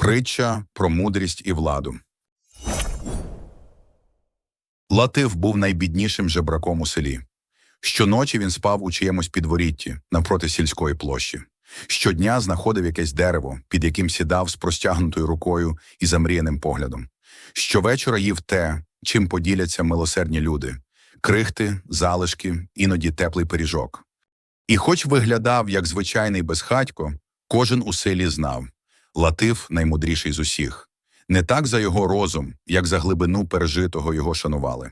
Притча про мудрість і владу. Латиф був найбіднішим жебраком у селі. Щоночі він спав у чиємусь підворітті навпроти сільської площі. Щодня знаходив якесь дерево, під яким сідав з простягнутою рукою і замріяним поглядом. Щовечора їв те, чим поділяться милосердні люди крихти, залишки, іноді теплий пиріжок. І хоч виглядав як звичайний безхатько, кожен у селі знав Латиф наймудріший з усіх. Не так за його розум, як за глибину пережитого його шанували.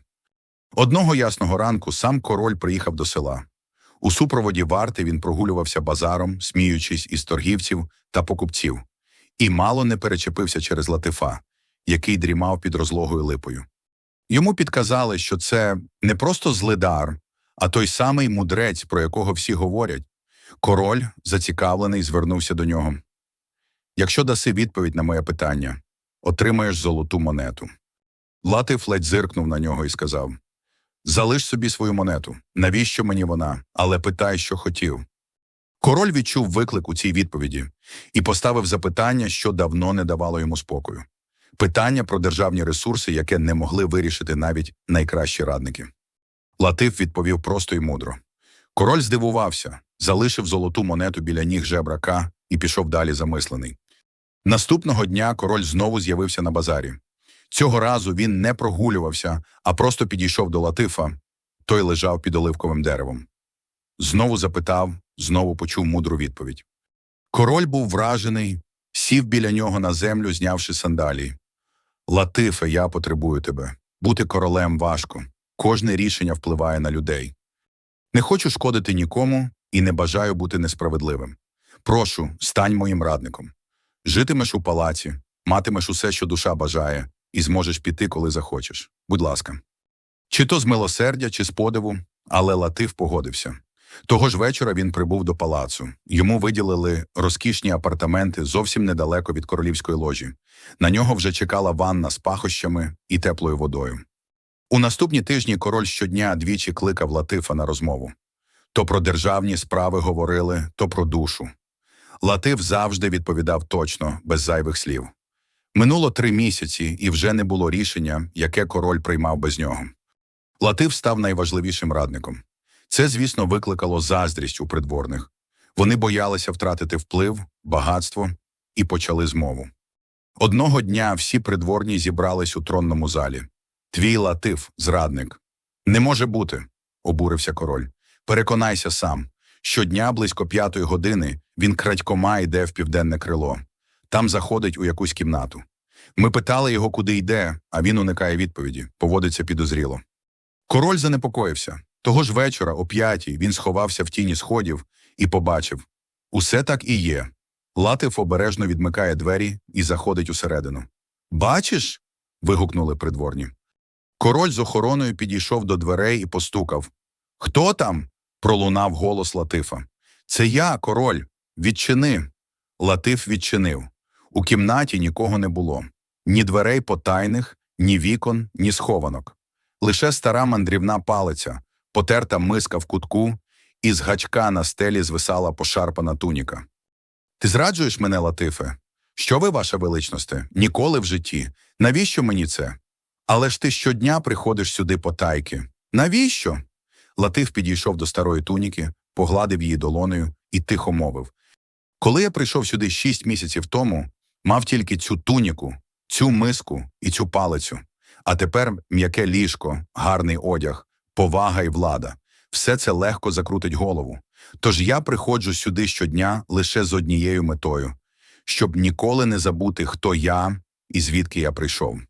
Одного ясного ранку сам король приїхав до села. У супроводі варти він прогулювався базаром, сміючись із торгівців та покупців, і мало не перечепився через Латифа, який дрімав під розлогою липою. Йому підказали, що це не просто злидар, а той самий мудрець, про якого всі говорять. Король, зацікавлений, звернувся до нього. Якщо даси відповідь на моє питання, отримаєш золоту монету. Латиф ледь зиркнув на нього і сказав Залиш собі свою монету. Навіщо мені вона? Але питай, що хотів. Король відчув виклик у цій відповіді і поставив запитання, що давно не давало йому спокою. Питання про державні ресурси, яке не могли вирішити навіть найкращі радники. Латиф відповів просто і мудро. Король здивувався, залишив золоту монету біля ніг жебрака і пішов далі замислений. Наступного дня король знову з'явився на базарі. Цього разу він не прогулювався, а просто підійшов до Латифа. Той лежав під оливковим деревом. Знову запитав, знову почув мудру відповідь. Король був вражений, сів біля нього на землю, знявши сандалії. Латифе, я потребую тебе. Бути королем важко. Кожне рішення впливає на людей. Не хочу шкодити нікому і не бажаю бути несправедливим. Прошу, стань моїм радником. Житимеш у палаці, матимеш усе, що душа бажає, і зможеш піти, коли захочеш. Будь ласка. Чи то з милосердя, чи з подиву, але Латиф погодився. Того ж вечора він прибув до палацу. Йому виділили розкішні апартаменти зовсім недалеко від королівської ложі. На нього вже чекала ванна з пахощами і теплою водою. У наступні тижні король щодня двічі кликав Латифа на розмову. То про державні справи говорили, то про душу. Латиф завжди відповідав точно, без зайвих слів. Минуло три місяці, і вже не було рішення, яке король приймав без нього. Латиф став найважливішим радником. Це, звісно, викликало заздрість у придворних. Вони боялися втратити вплив, багатство і почали змову. Одного дня всі придворні зібрались у тронному залі. Твій Латиф, зрадник. Не може бути, обурився король. Переконайся сам. Щодня близько п'ятої години він крадькома йде в південне крило. Там заходить у якусь кімнату. Ми питали його, куди йде, а він уникає відповіді, поводиться підозріло. Король занепокоївся. Того ж вечора, о п'ятій, він сховався в тіні сходів і побачив усе так і є. Латиф обережно відмикає двері і заходить усередину. Бачиш? вигукнули придворні. Король з охороною підійшов до дверей і постукав. Хто там? Пролунав голос Латифа. Це я, король. Відчини. Латиф відчинив. У кімнаті нікого не було ні дверей потайних, ні вікон, ні схованок. Лише стара мандрівна палиця, потерта миска в кутку, і з гачка на стелі звисала пошарпана туніка. Ти зраджуєш мене, Латифе? Що ви, ваша величносте? Ніколи в житті. Навіщо мені це? Але ж ти щодня приходиш сюди потайки. Навіщо? Латиф підійшов до старої туніки, погладив її долоною і тихо мовив. Коли я прийшов сюди шість місяців тому, мав тільки цю туніку, цю миску і цю палицю. А тепер м'яке ліжко, гарний одяг, повага і влада. Все це легко закрутить голову. Тож я приходжу сюди щодня лише з однією метою, щоб ніколи не забути, хто я і звідки я прийшов.